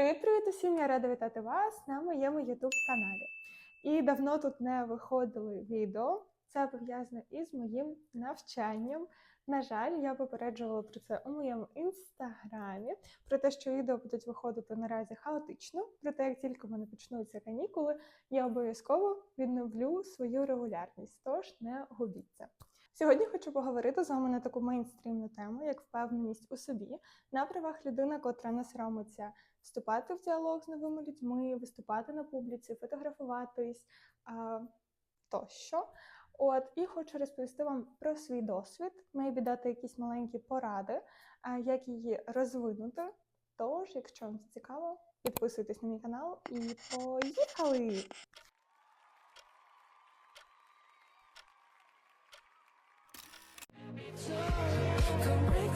Привіт-привіт усім! Я рада вітати вас на моєму youtube каналі. І давно тут не виходили відео. Це пов'язано із моїм навчанням. На жаль, я попереджувала про це у моєму інстаграмі, про те, що відео будуть виходити наразі хаотично. Проте, як тільки в мене почнуться канікули, я обов'язково відновлю свою регулярність. Тож не губіться. Сьогодні хочу поговорити з вами на таку мейнстрімну тему, як впевненість у собі, на правах людини, котра не соромиться вступати в діалог з новими людьми, виступати на публіці, фотографуватись тощо. От і хочу розповісти вам про свій досвід, мейбі дати якісь маленькі поради, як її розвинути. Тож, якщо вам це цікаво, підписуйтесь на мій канал і поїхали! Come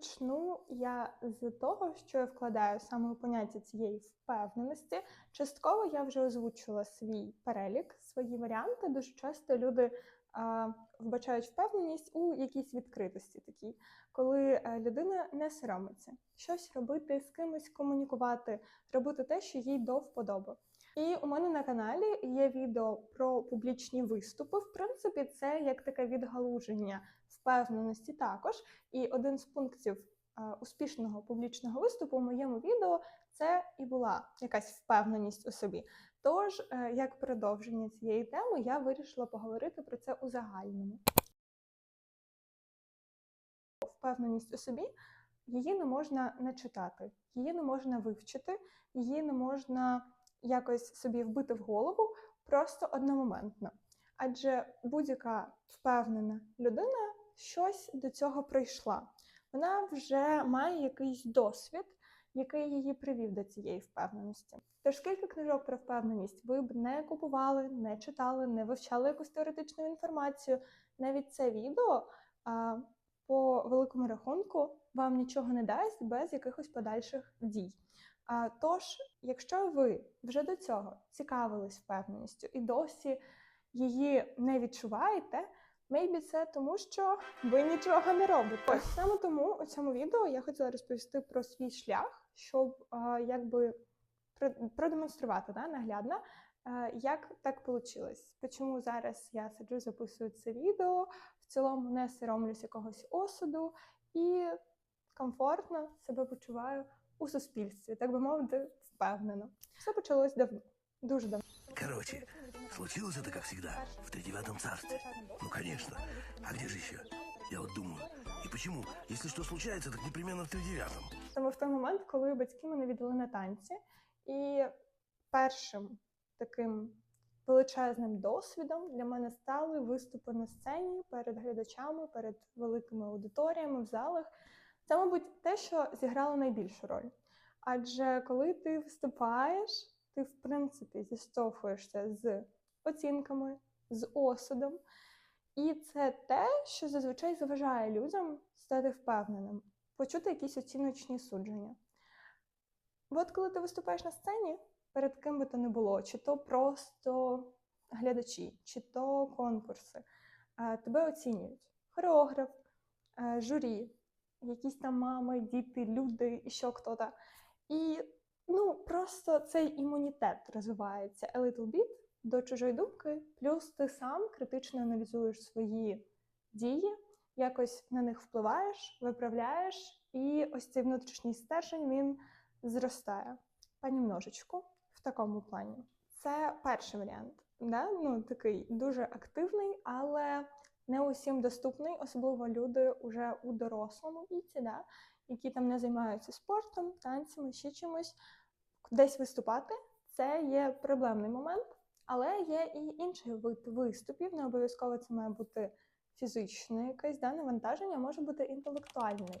почну я з того, що я вкладаю саме у поняття цієї впевненості. Частково я вже озвучила свій перелік, свої варіанти. Дуже часто люди а, вбачають впевненість у якійсь відкритості, такій, коли е, людина не соромиться щось робити, з кимось комунікувати, робити те, що їй до вподоби. І у мене на каналі є відео про публічні виступи. В принципі, це як таке відгалуження впевненості також. І один з пунктів е, успішного публічного виступу у моєму відео це і була якась впевненість у собі. Тож, е, як продовження цієї теми, я вирішила поговорити про це у загальному. Впевненість у собі її не можна начитати, її не можна вивчити, її не можна якось собі вбити в голову просто одномоментно. Адже будь-яка впевнена людина щось до цього пройшла. Вона вже має якийсь досвід, який її привів до цієї впевненості. Тож скільки книжок про впевненість ви б не купували, не читали, не вивчали якусь теоретичну інформацію, навіть це відео а, по великому рахунку вам нічого не дасть без якихось подальших дій. А, Тож, якщо ви вже до цього цікавились впевненістю і досі її не відчуваєте, Мейбі це тому, що ви нічого не робите. Ось саме тому у цьому відео я хотіла розповісти про свій шлях, щоб а, якби продемонструвати да, наглядно, а, як так вийшло. Чому зараз я сиджу, записую це відео, в цілому не соромлюсь якогось осуду і комфортно себе почуваю у суспільстві, так би мовити, впевнено. Все почалось давно, дуже давно. Короче, случилось это, как всегда, в тридевятом царстве. Ну, конечно. А где же еще? Я вот думаю. И почему? Если что случается, так непременно в тридевятом. Саме в той момент, коли батьки мене відвели на танці, і першим таким величезним досвідом для мене стали виступи на сцені перед глядачами, перед великими аудиторіями в залах. Це, мабуть, те, що зіграло найбільшу роль. Адже коли ти виступаєш, ти в принципі зіштовхуєшся з оцінками, з осудом. І це те, що зазвичай заважає людям стати впевненим, почути якісь оціночні судження. От коли ти виступаєш на сцені, перед ким би то не було, чи то просто глядачі, чи то конкурси, е, тебе оцінюють хореограф, е, журі, якісь там мами, діти, люди і що хто-то. І ну, просто цей імунітет розвивається a little bit до чужої думки, плюс ти сам критично аналізуєш свої дії, якось на них впливаєш, виправляєш, і ось цей внутрішній стержень він зростає понемножечку в такому плані. Це перший варіант. Да? Ну, такий дуже активний, але не усім доступний, особливо люди вже у дорослому віці, да? які там не займаються спортом, танцями, ще чимось. Десь виступати це є проблемний момент, але є і інший вид виступів. Не обов'язково це має бути фізичне якесь да, навантаження, може бути інтелектуальний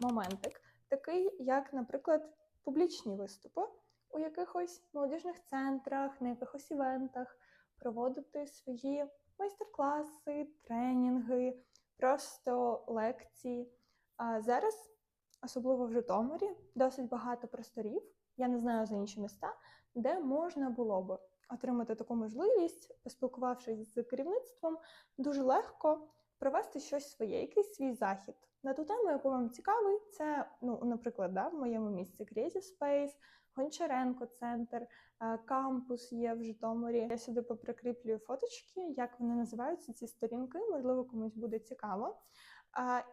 моментик, такий, як, наприклад, публічні виступи у якихось молодіжних центрах, на якихось івентах, проводити свої майстер-класи, тренінги, просто лекції. А зараз особливо в Житомирі, досить багато просторів. Я не знаю за інші міста, де можна було би отримати таку можливість, поспілкувавшись з керівництвом, дуже легко провести щось своє, якийсь свій захід на ту тему, яку вам цікавий. Це, ну, наприклад, да, в моєму місці Creative Space, Гончаренко центр, е, кампус є в Житомирі. Я сюди поприкріплюю фоточки, як вони називаються, ці сторінки, можливо, комусь буде цікаво.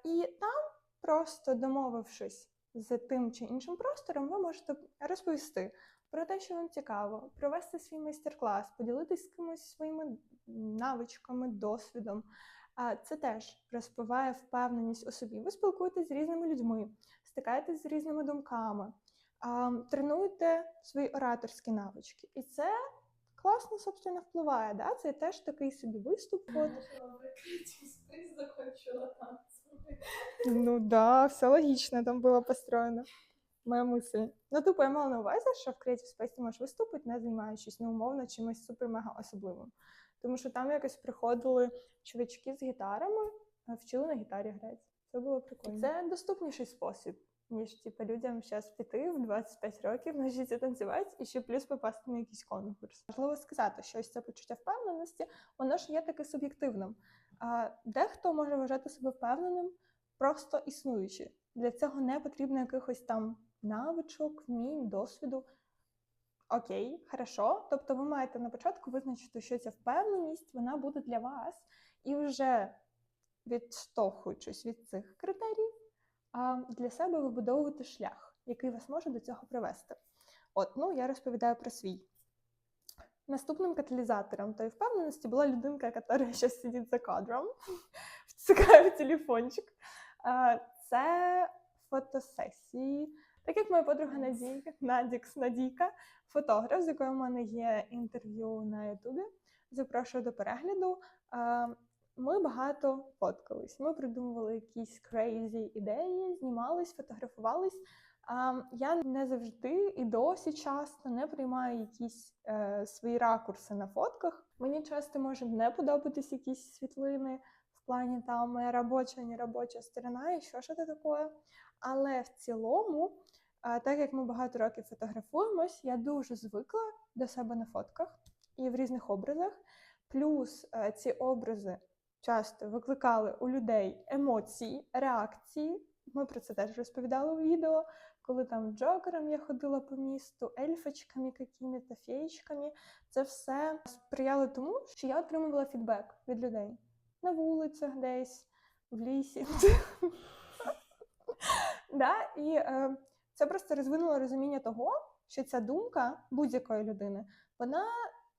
І там, просто домовившись з тим чи іншим простором, ви можете розповісти про те, що вам цікаво, провести свій майстер-клас, поділитись з кимось своїми навичками, досвідом. А це теж розвиває впевненість у собі. Ви спілкуєтесь з різними людьми, стикаєтесь з різними думками, а, тренуєте свої ораторські навички. І це класно, собственно, впливає. Да? Це теж такий собі виступ. От. Ну да, все логично там було построєно. Моя мисль. Ну, тупо я мала на увазі, що в Creative Space ти можеш виступити, не займаючись неумовно чимось супер-мега особливим. Тому що там якось приходили чоловічки з гітарами, вчили на гітарі грати. Це було прикольно. Це доступніший спосіб, ніж типу, людям зараз піти в 25 років, навчитися танцювати і ще плюс попасти на якийсь конкурс. Важливо сказати, що ось це почуття впевненості, воно ж є таке суб'єктивним. А дехто може вважати себе впевненим, просто існуючи. Для цього не потрібно якихось там навичок, вмінь, досвіду. Окей, хорошо. Тобто ви маєте на початку визначити, що ця впевненість вона буде для вас, і вже відштовхуючись від цих критеріїв, а, для себе вибудовувати шлях, який вас може до цього привести. От, ну я розповідаю про свій. Наступним каталізатором тої впевненості була людинка, яка зараз сидить за кадром, втикає в телефончик. Це фотосесії. Так як моя подруга Надійка, Надікс Надійка, фотограф, з якою в мене є інтерв'ю на Ютубі. Запрошую до перегляду. Ми багато фоткались. Ми придумували якісь крейзі ідеї, знімались, фотографувались. Я не завжди і досі часто не приймаю якісь е, свої ракурси на фотках. Мені часто може не подобатись якісь світлини в плані там моя робоча, не робоча сторона і що ж це таке. Але в цілому, а, так як ми багато років фотографуємось, я дуже звикла до себе на фотках і в різних образах. Плюс е, ці образи часто викликали у людей емоції, реакції. Ми про це теж розповідали у відео, коли там джокером я ходила по місту, ельфочками какими-то, феєчками. Це все сприяло тому, що я отримувала фідбек від людей на вулицях десь, в лісі. І е, це просто розвинуло розуміння того, що ця думка будь-якої людини, вона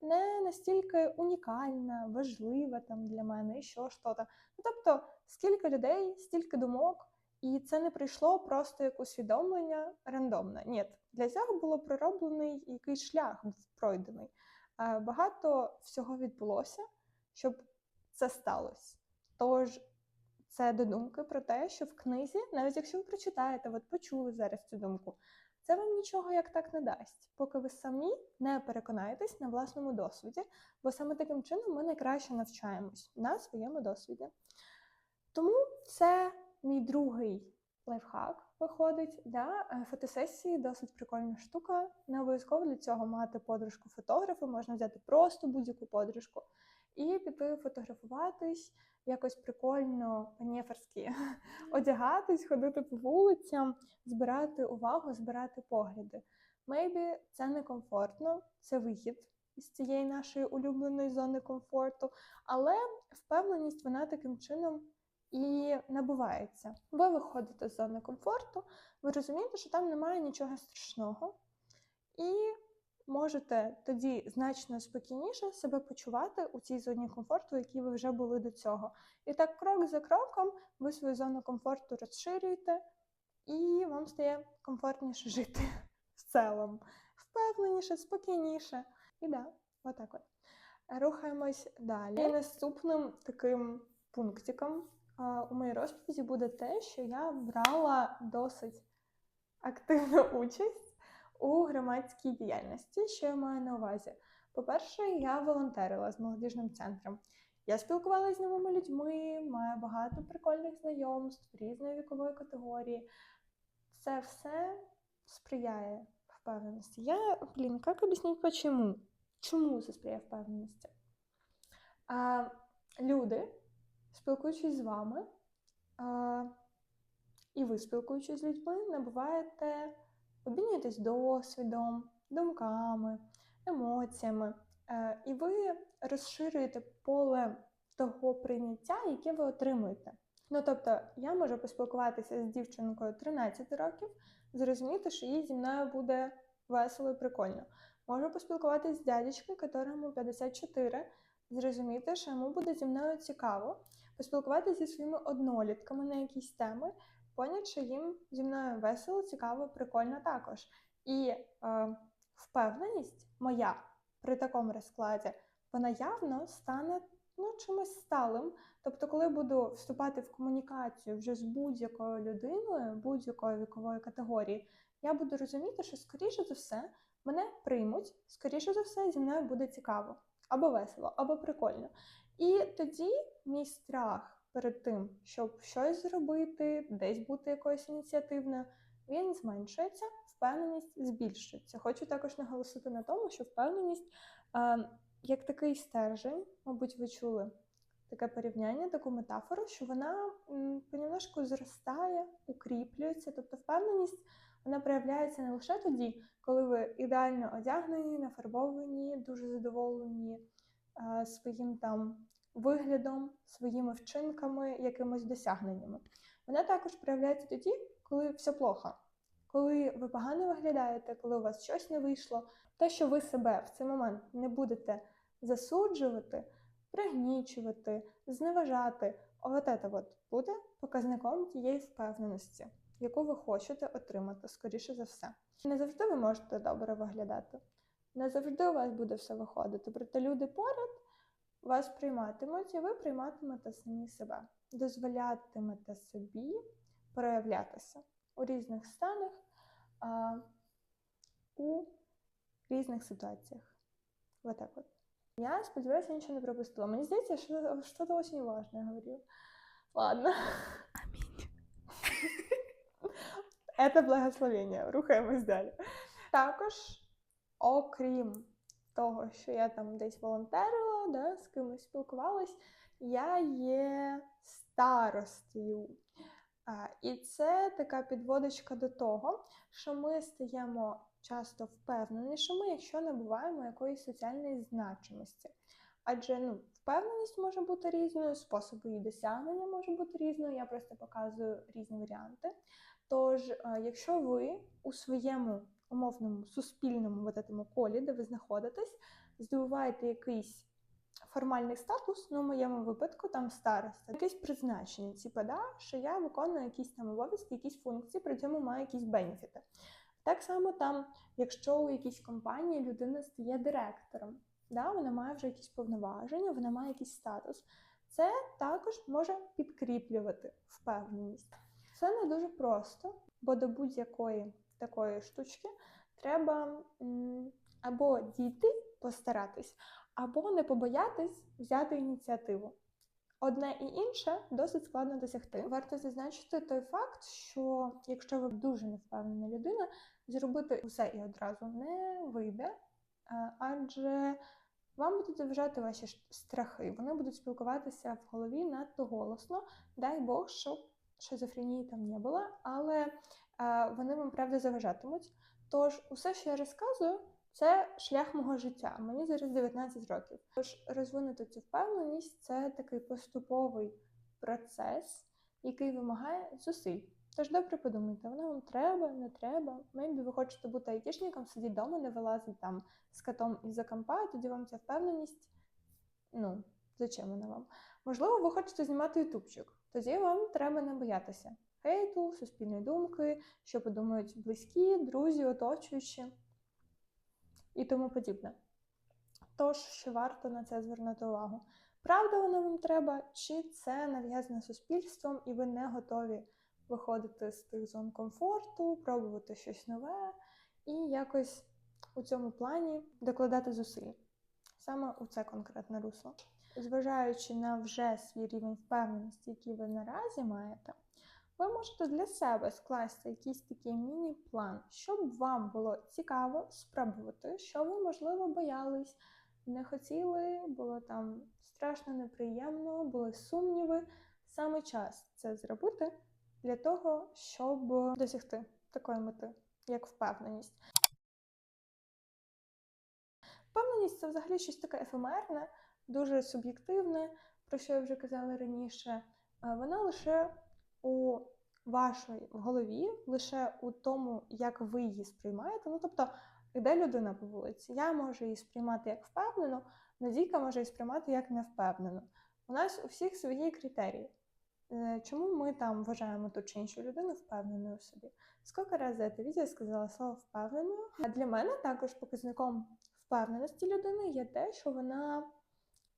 не настільки унікальна, важлива там для мене, і що що. Ну, тобто, скільки людей, стільки думок, і це не прийшло просто як усвідомлення рандомне. Ні, для цього було пророблений якийсь шлях був пройдений. Багато всього відбулося, щоб це сталося. Тож це до думки про те, що в книзі, навіть якщо ви прочитаєте, от почули зараз цю думку, це вам нічого як так не дасть, поки ви самі не переконаєтесь на власному досвіді, бо саме таким чином ми найкраще навчаємось на своєму досвіді. Тому це мій другий лайфхак виходить. Да? Е, Фотосесії досить прикольна штука. Не обов'язково для цього мати подружку фотографа, можна взяти просто будь-яку подружку і піти фотографуватись, якось прикольно, панєферськи одягатись, ходити по вулицям, збирати увагу, збирати погляди. Мейбі це некомфортно, це вихід із цієї нашої улюбленої зони комфорту, але впевненість вона таким чином і набувається. Ви виходите з зони комфорту, ви розумієте, що там немає нічого страшного, і можете тоді значно спокійніше себе почувати у цій зоні комфорту, якій ви вже були до цього. І так, крок за кроком, ви свою зону комфорту розширюєте, і вам стає комфортніше жити в цілому. Впевненіше, спокійніше. І да, отак от. Рухаємось далі. І наступним таким пунктиком у моїй розповіді буде те, що я брала досить активну участь у громадській діяльності. Що я маю на увазі? По-перше, я волонтерила з молодіжним центром. Я спілкувалася з новими людьми, маю багато прикольних знайомств різної вікової категорії. це все сприяє впевненості. Я, блін, як об'яснити почему? Чому це сприяє впевненості? А, люди, спілкуючись з вами, а, і ви, спілкуючись з людьми, набуваєте, обмінюєтесь досвідом, думками, емоціями, е, і ви розширюєте поле того прийняття, яке ви отримуєте. Ну, тобто, я можу поспілкуватися з дівчинкою 13 років, зрозуміти, що їй зі мною буде весело і прикольно. Можу поспілкуватися з дядечкою, якому 54, зрозуміти, що йому буде зі мною цікаво, поспілкуватися зі своїми однолітками на якісь теми, поняти, що їм зі мною весело, цікаво, прикольно також. І е, впевненість моя при такому розкладі, вона явно стане ну, чимось сталим. Тобто, коли буду вступати в комунікацію вже з будь-якою людиною, будь-якої вікової категорії, я буду розуміти, що скоріше за все мене приймуть, скоріше за все, зі мною буде цікаво, або весело, або прикольно. І тоді мій страх перед тим, щоб щось зробити, десь бути якоюсь ініціативною, він зменшується, впевненість збільшується. Хочу також наголосити на тому, що впевненість е, як такий стержень, мабуть, ви чули таке порівняння, таку метафору, що вона понемножку зростає, укріплюється. Тобто впевненість вона проявляється не лише тоді, коли ви ідеально одягнені, нафарбовані, дуже задоволені е, своїм там виглядом, своїми вчинками, якимось досягненнями. Вона також проявляється тоді, коли все плохо, коли ви погано виглядаєте, коли у вас щось не вийшло. Те, що ви себе в цей момент не будете засуджувати, пригнічувати, зневажати, от це от буде показником тієї впевненості, яку ви хочете отримати, скоріше за все. Не завжди ви можете добре виглядати, не завжди у вас буде все виходити, проте люди поряд вас прийматимуть, і ви прийматимете самі себе, дозволятимете собі проявлятися у різних станах, а, у різних ситуаціях. Вот так вот. Я сподіваюся, я нічого не пропустила. Мені здається, що щось дуже важне я говорила. Ладно. Амінь. Це благословення. Рухаємось далі. Також, окрім того, що я там десь волонтерила, да, з кимось спілкувалась, я є старостою. А, і це така підводочка до того, що ми стаємо часто впевненішими, якщо набуваємо якоїсь соціальної значимості. Адже ну, впевненість може бути різною, способи її досягнення може бути різною, я просто показую різні варіанти. Тож, якщо ви у своєму умовному суспільному вот этому колі, де ви знаходитесь, здобуваєте якийсь формальний статус, ну в моєму випадку там староста, якесь призначення, типу, да, що я виконую якісь там обов'язки, якісь функції, при цьому маю якісь бенефіти. Так само там, якщо у якійсь компанії людина стає директором, да, вона має вже якісь повноваження, вона має якийсь статус. Це також може підкріплювати впевненість. Це не дуже просто, бо до будь-якої такої штучки треба або дійти, постаратись, або не побоятись взяти ініціативу. Одне і інше досить складно досягти. Варто зазначити той факт, що якщо ви дуже невпевнена людина, зробити усе і одразу не вийде, адже вам будуть заважати ваші страхи. Вони будуть спілкуватися в голові надто голосно. Дай Бог, щоб шизофренії там не було, але вони вам правда заважатимуть. Тож, усе, що я розказую, це шлях мого життя. Мені зараз 19 років. Тож розвинути цю впевненість це такий поступовий процес, який вимагає зусиль. Тож добре подумайте, воно вам треба, не треба. Мейбі ви хочете бути айтішником, сидіть вдома, не вилазить там з котом із-за компа, тоді вам ця впевненість. Ну, зачем вона вам? Можливо, ви хочете знімати ютубчик. Тоді вам треба не боятися хейту, суспільної думки, що подумають близькі, друзі, оточуючі і тому подібне. Тож, ще варто на це звернути увагу. Правда воно вам треба, чи це нав'язане суспільством, і ви не готові виходити з тих зон комфорту, пробувати щось нове і якось у цьому плані докладати зусиль саме у це конкретне русло. Зважаючи на вже свій рівень впевненості, який ви наразі маєте, ви можете для себе скласти якийсь такий міні-план, щоб вам було цікаво спробувати, що ви, можливо, боялись, не хотіли, було там страшно неприємно, були сумніви. Саме час це зробити для того, щоб досягти такої мети, як впевненість. Впевненість це взагалі щось таке ефемерне, дуже суб'єктивне, про що я вже казала раніше. Е, Вона лише у вашій голові, лише у тому, як ви її сприймаєте. Ну, тобто, йде людина по вулиці. Я можу її сприймати як впевнену, Надійка може її сприймати як невпевнену. У нас у всіх свої критерії. Е, Чому ми там вважаємо ту чи іншу людину впевненою в собі? Скільки разів за відео сказала слово впевненою? А для мене також показником впевненості людини є те, що вона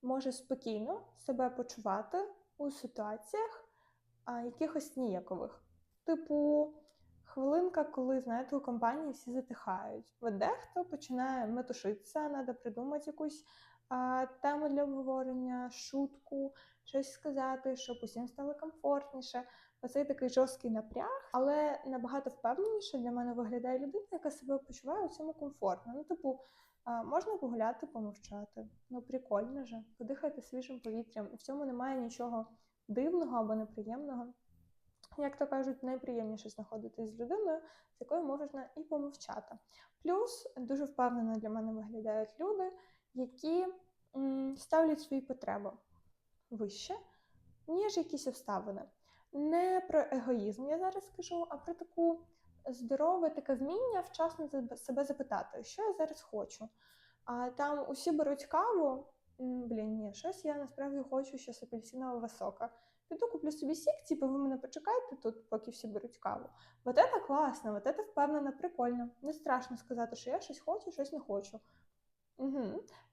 може спокійно себе почувати у ситуаціях а, якихось ніякових. Типу, хвилинка, коли, знаєте, у компанії всі затихають. От дехто починає метушитися, треба придумати якусь а, тему для обговорення, шутку, щось сказати, щоб усім стало комфортніше. Оцей такий жорсткий напряг, але набагато впевненіше для мене виглядає людина, яка себе почуває у цьому комфортно. Ну, типу, можна погуляти, помовчати. Ну, прикольно же, подихати свіжим повітрям. В цьому немає нічого дивного або неприємного. Як то кажуть, найприємніше знаходитись з людиною, з якою можна і помовчати. Плюс дуже впевнено для мене виглядають люди, які ставлять свої потреби вище, ніж якісь обставини. Не про егоїзм я зараз скажу, а про таку здорове таке вміння вчасно себе запитати, що я зараз хочу. А там усі беруть каву. Блін, ні, щось я насправді хочу щось апельсинового сока. Піду куплю собі сік, типу, ви мене почекайте тут, поки всі беруть каву. Вот это класно, вот это впевнено, прикольно. Не страшно сказати, що я щось хочу, щось не хочу. Угу.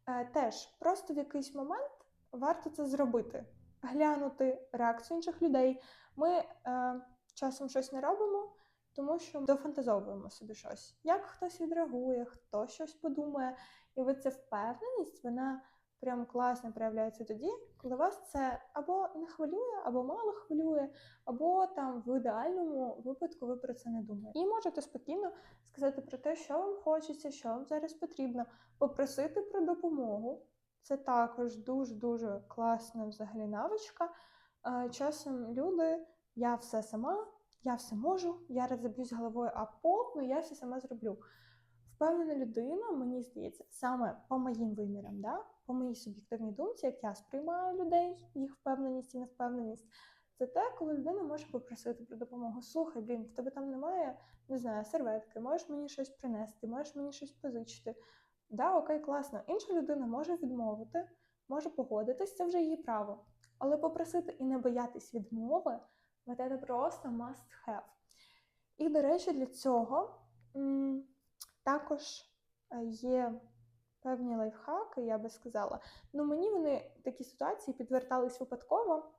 Е, теж просто в якийсь момент варто це зробити, глянути реакцію інших людей. Ми е, часом щось не робимо, тому що дофантазовуємо собі щось. Як хтось відреагує, хто щось подумає. І от ця впевненість, вона прям класно проявляється тоді, коли вас це або не хвилює, або мало хвилює, або там в ідеальному випадку ви про це не думаєте. І можете спокійно сказати про те, що вам хочеться, що вам зараз потрібно, попросити про допомогу. Це також дуже-дуже класна взагалі навичка. Часом люди, я все сама, я все можу, я розоб'юсь головою а пол, ну я все сама зроблю. Впевнена людина, мені здається, саме по моїм вимірам, да? по моїй суб'єктивній думці, як я сприймаю людей, їх впевненість і невпевненість, це те, коли людина може попросити про допомогу. Слухай, блін, в тебе там немає, не знаю, серветки, можеш мені щось принести, можеш мені щось позичити. Да, окей, класно. Інша людина може відмовити, може погодитись, це вже її право. Але попросити і не боятись відмови, це просто must have. І, до речі, для цього також е, є певні лайфхаки, я би сказала. Ну, мені вони такі ситуації підвертались випадково.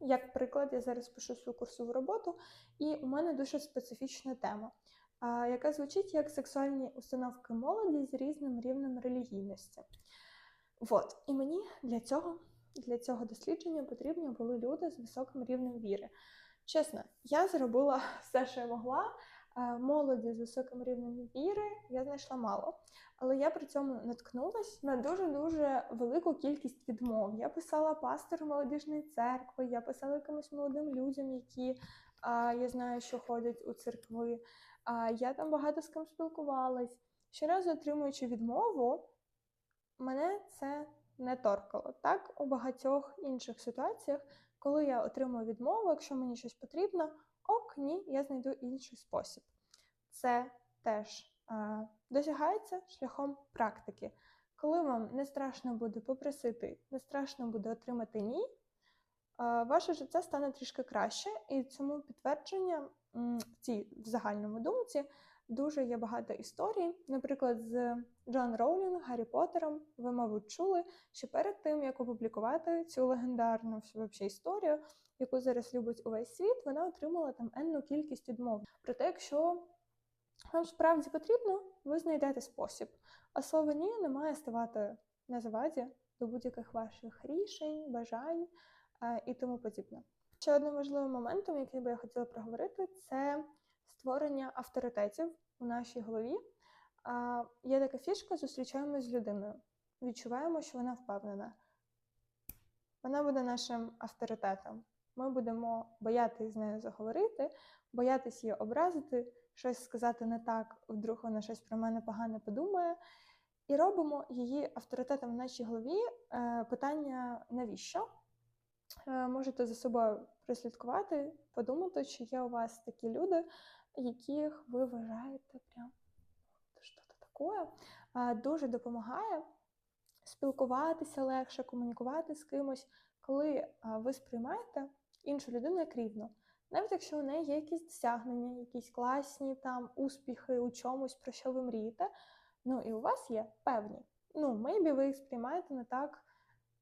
Як приклад, я зараз пишу свою курсову роботу, і у мене дуже специфічна тема, яка звучить як сексуальні установки молоді з різним рівнем релігійності. От. І мені для цього, для цього дослідження потрібні були люди з високим рівнем віри. Чесно, я зробила все, що я могла. Е, Молоді з високим рівнем віри я знайшла мало. Але я при цьому наткнулась на дуже-дуже велику кількість відмов. Я писала пастору молодіжної церкви, я писала якимось молодим людям, які а, я знаю, що ходять у церкви. А, я там багато з ким спілкувалась. Щоразу отримуючи відмову, мене це не торкало. Так, у багатьох інших ситуаціях, коли я отримую відмову, якщо мені щось потрібно, ок, ні, я знайду інший спосіб. Це теж е, досягається шляхом практики. Коли вам не страшно буде попросити, не страшно буде отримати ні, е, ваше життя стане трішки краще, і цьому підтвердження в цій в загальному думці дуже є багато історій. Наприклад, з Джон Роулінг, Гаррі Поттером, ви, мабуть, чули, що перед тим, як опублікувати цю легендарну історію, яку зараз любить увесь світ, вона отримала там енну кількість відмов. Проте, якщо вам справді потрібно, ви знайдете спосіб. А слово ні не має ставати на заваді до будь-яких ваших рішень, бажань е, і тому подібне. Ще одним важливим моментом, який би я хотіла проговорити, це створення авторитетів у нашій голові. Є така фішка: зустрічаємось з людиною, відчуваємо, що вона впевнена. Вона буде нашим авторитетом. Ми будемо боятись з нею заговорити, боятись її образити, щось сказати не так, вдруг вона щось про мене погане подумає. І робимо її авторитетом в нашій голові е, питання навіщо? Е, можете за собою прослідкувати, подумати, чи є у вас такі люди, яких ви вважаєте прям що це таке. Дуже допомагає спілкуватися легше, комунікувати з кимось, коли ви сприймаєте іншу людину як рівно. Навіть якщо у неї є якісь досягнення, якісь класні там успіхи у чомусь, про що ви мрієте, ну і у вас є певні. Ну, maybe ви їх сприймаєте не так,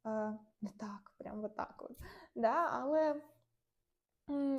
е, не так, прям отак от. Да? Але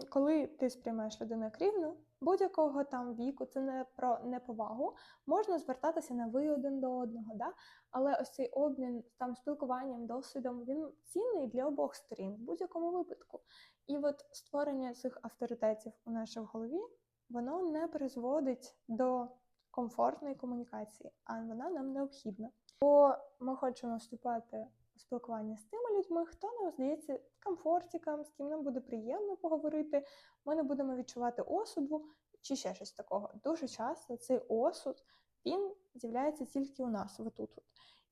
коли ти сприймаєш людину як рівну, будь-якого там віку, це не про неповагу, можна звертатися на ви один до одного. Да? Але ось цей обмін там спілкуванням, досвідом, він цінний для обох сторін в будь-якому випадку. І от створення цих авторитетів у нашій голові, воно не призводить до комфортної комунікації, а вона нам необхідна. Бо ми хочемо вступати спілкування з тими людьми, хто нам здається комфортиком, з ким нам буде приємно поговорити. Ми не будемо відчувати осуду чи ще щось такого. Дуже часто цей осуд він з'являється тільки у нас, отут.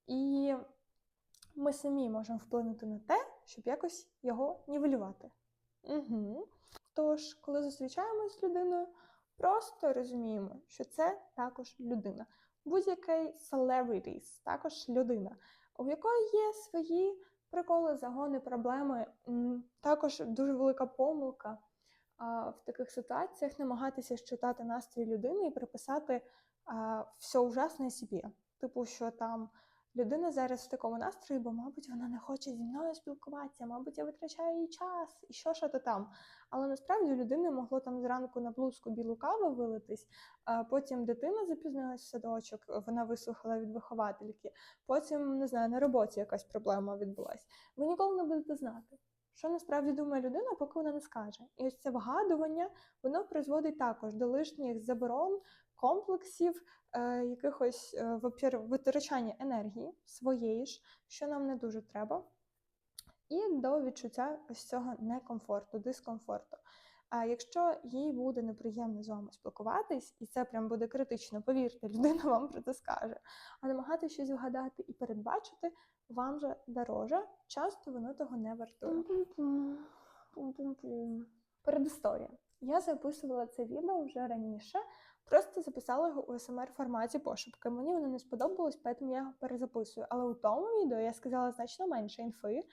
І ми самі можемо вплинути на те, щоб якось його нівелювати. Угу. Тож, коли зустрічаємось з людиною, просто розуміємо, що це також людина. Будь-який celebrities також людина, у якої є свої приколи, загони, проблеми. Також дуже велика помилка в таких ситуаціях намагатися считати настрій людини і приписати все ужасне собі. Типу, що там людина зараз в такому настрої, бо, мабуть, вона не хоче зі мною спілкуватися, мабуть, я витрачаю її час і що що то там. Але насправді людини могло там зранку на блузку білу каву вилитись, а потім дитина запізнилась в садочок, вона вислухала від виховательки, потім не знаю, на роботі якась проблема відбулась. Ви ніколи не будете знати. Що насправді думає людина, поки вона не скаже. І ось це вгадування, воно призводить також до лишніх заборон, комплексів, е, якихось е, во-первых, витрачання енергії своєї ж, що нам не дуже треба, і до відчуття ось цього некомфорту, дискомфорту. А якщо їй буде неприємно з вами спілкуватись, і це прям буде критично, повірте, людина вам про це скаже. А намагатися щось вгадати і передбачити вам же дороже, часто воно того не вартує. Передісторія. Я записувала це відео вже раніше, просто записала його у смр форматі пошепки. Мені воно не сподобалось, тому я його перезаписую. Але у тому відео я сказала значно менше інфи.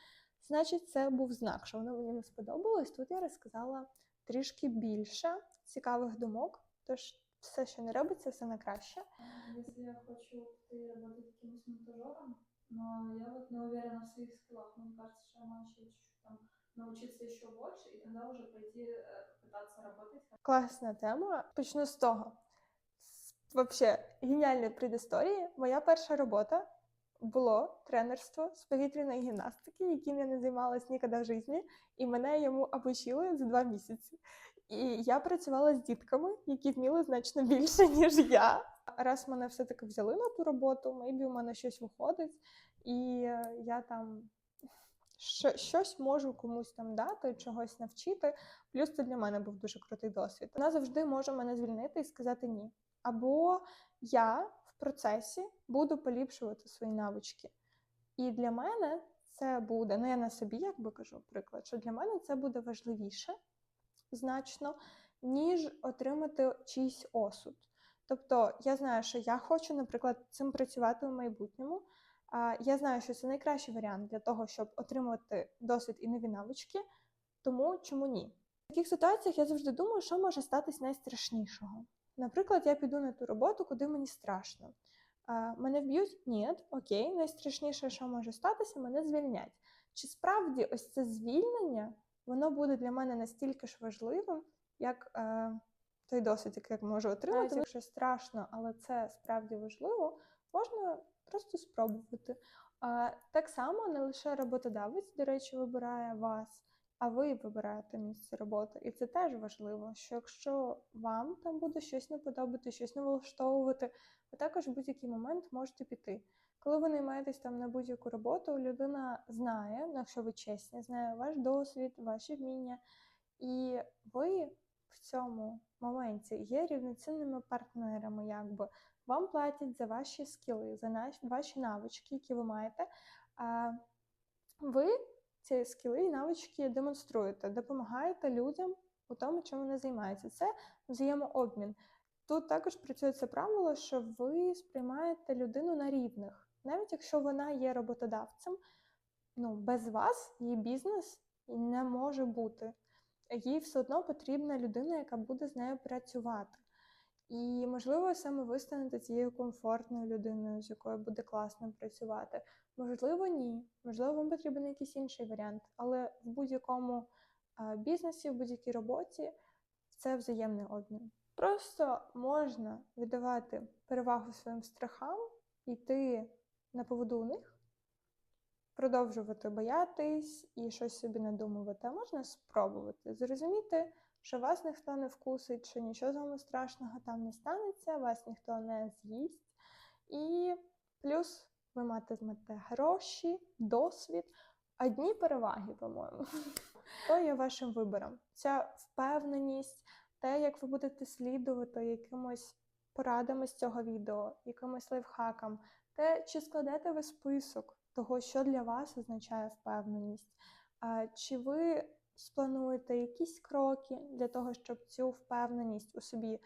Значить, це був знак, що воно мені не сподобалось. Тут я розказала трішки більше цікавих думок. Тож все, що не робиться, все на краще. Если я хочу работать каким-то монтажером, но я вот не уверена в своих скиллах. Мне кажется, что я могу чуть-чуть там научиться еще больше и тогда уже пойти э, пытаться работать. Класна тема. Почну з того. Вообще, геніальної предісторії. Моя перша робота було тренерство з повітряної гімнастики, яким я не займалась ніколи в житті, і мене йому обучили за два місяці. І я працювала з дітками, які вміли значно більше, ніж я. Раз мене все-таки взяли на ту роботу, мейбі у мене щось виходить, і е, я там що- щось можу комусь там дати, чогось навчити. Плюс це для мене був дуже крутий досвід. Вона завжди може мене звільнити і сказати ні. Або я в процесі буду поліпшувати свої навички. І для мене це буде, ну я на собі якби кажу приклад, що для мене це буде важливіше значно, ніж отримати чийсь осуд. Тобто я знаю, що я хочу, наприклад, цим працювати у майбутньому. Я знаю, що це найкращий варіант для того, щоб отримувати досвід і нові навички, тому чому ні? В таких ситуаціях я завжди думаю, що може статись найстрашнішого. Наприклад, я піду на ту роботу, куди мені страшно. Мене вб'ють? Ні, окей, найстрашніше, що може статися, мене звільнять. Чи справді ось це звільнення воно буде для мене настільки ж важливим, як е, той досвід, який я можу отримати, Навіть якщо страшно, але це справді важливо, можна просто спробувати. Так само не лише роботодавець, до речі, вибирає вас а ви вибираєте місце роботи. І це теж важливо, що якщо вам там буде щось не подобати, щось не влаштовувати, ви також в будь-який момент можете піти. Коли ви наймаєтесь там на будь-яку роботу, людина знає, ну, якщо ви чесні, знає ваш досвід, ваші вміння, і ви в цьому моменті є рівноцінними партнерами, якби вам платять за ваші скіли, за ваші навички, які ви маєте. А ви ці скіли і навички демонструєте, допомагаєте людям у тому, чим вони займаються. Це взаємообмін. Тут також працює це правило, що ви сприймаєте людину на рівних, навіть якщо вона є роботодавцем, ну без вас її бізнес не може бути. Їй все одно потрібна людина, яка буде з нею працювати. І, можливо, саме ви станете цією комфортною людиною, з якою буде класно працювати. Можливо, ні. Можливо, вам потрібен якийсь інший варіант. Але в будь-якому бізнесі, в будь-якій роботі це взаємний обмін. Просто можна віддавати перевагу своїм страхам, йти на поводу у них, продовжувати боятись і щось собі надумувати. А можна спробувати зрозуміти, що вас ніхто не вкусить, що нічого з вами страшного там не станеться, вас ніхто не з'їсть. І плюс ви матимете гроші, досвід, одні переваги, по-моєму. То є вашим вибором. Ця впевненість, те, як ви будете слідувати якимось порадами з цього відео, якимось лайфхакам, те, чи складете ви список того, що для вас означає впевненість, чи ви сплануєте якісь кроки для того, щоб цю впевненість у собі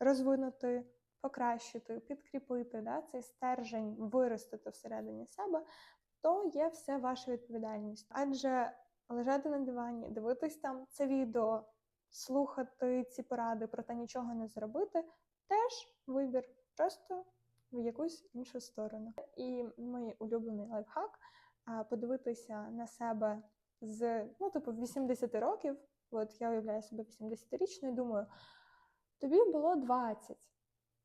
розвинути, покращити, підкріпити, да, цей стержень виростити всередині себе, то є все ваша відповідальність. Адже лежати на дивані, дивитись там це відео, слухати ці поради, проте нічого не зробити, теж вибір, просто в якусь іншу сторону. І мій улюблений лайфхак подивитися на себе з ну, типу, 80 років. От я уявляю себе 80-річною думаю, тобі було 20.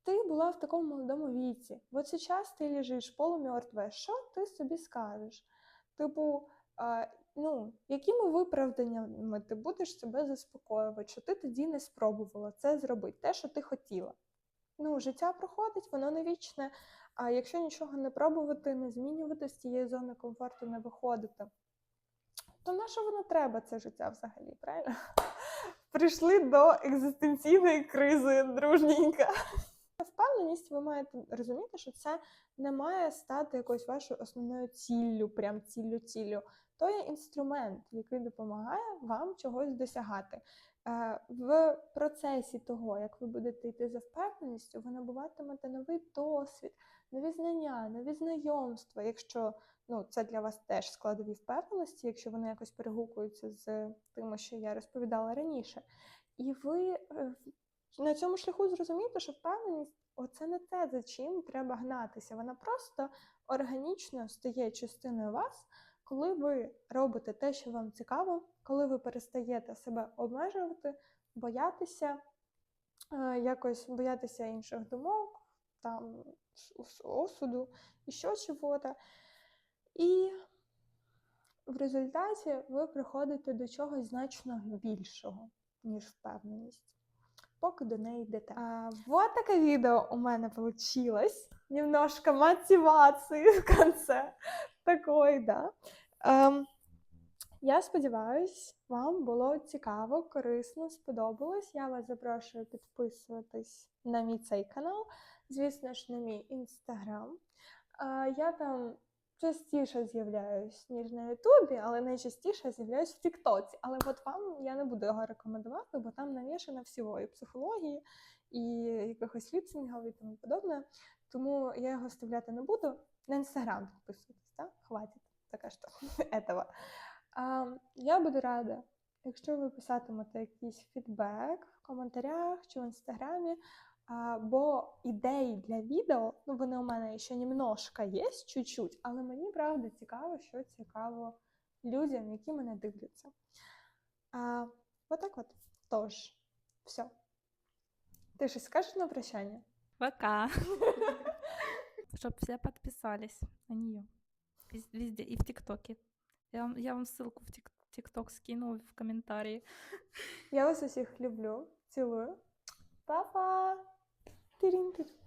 Ти була в такому молодому віці. От зараз ти лежиш полумертве. Що ти собі скажеш? Типу, а, ну, якими виправданнями ти будеш себе заспокоювати, що ти тоді не спробувала це зробити, те, що ти хотіла. Ну, життя проходить, воно не вічне. А якщо нічого не пробувати, не змінювати з цієї зони комфорту, не виходити, то на що воно треба, це життя взагалі, правильно? Прийшли до екзистенційної кризи, дружненька. Впевненість, ви маєте розуміти, що це не має стати якоюсь вашою основною ціллю, прям ціллю-ціллю. То є інструмент, який допомагає вам чогось досягати. Е, В процесі того, як ви будете йти за впевненістю, ви набуватимете новий досвід, нові знання, нові знайомства. Якщо ну, це для вас теж складові впевненості, якщо вони якось перегукуються з тим, що я розповідала раніше. І ви е, на цьому шляху зрозумієте, що впевненість оце не те, за чим треба гнатися. Вона просто органічно стає частиною вас, коли ви робите те, що вам цікаво, коли ви перестаєте себе обмежувати, боятися, е, якось боятися інших думок, там осуду і що чого-то. І в результаті ви приходите до чогось значно більшого, ніж впевненість. Поки до неї йдете. А, вот таке відео у мене вийшло. Немножко мотивації в конце. Такої, да. Ем, я сподіваюсь, вам було цікаво, корисно, сподобалось. Я вас запрошую підписуватись на мій цей канал, звісно ж, на мій інстаграм. Я там частіше з'являюсь, ніж на Ютубі, але найчастіше з'являюсь в Тіктоці. Але от вам я не буду його рекомендувати, бо там намішано всього і психології, і якихось ліпсингів і тому подобне. Тому я його вставляти не буду. На інстаграм підписуйтесь, так? Хватить. Така. А, я буду рада, якщо ви писатимете якийсь фідбек в коментарях чи в інстаграмі. А, бо ідеї для відео, ну вони у мене ще немножко є, чуть-чуть, але мені правда цікаво, що цікаво людям, які мене дивляться. А, отак от. Тож, все. Ти щось скажеш на прощання? Пока. Чтоб все подписались на нее. Везде и в ТикТоке. Я вам, я вам ссылку в Тик- тікток скинув в коментарі. Я вас усіх люблю, цілую. Па-па! Derin derin.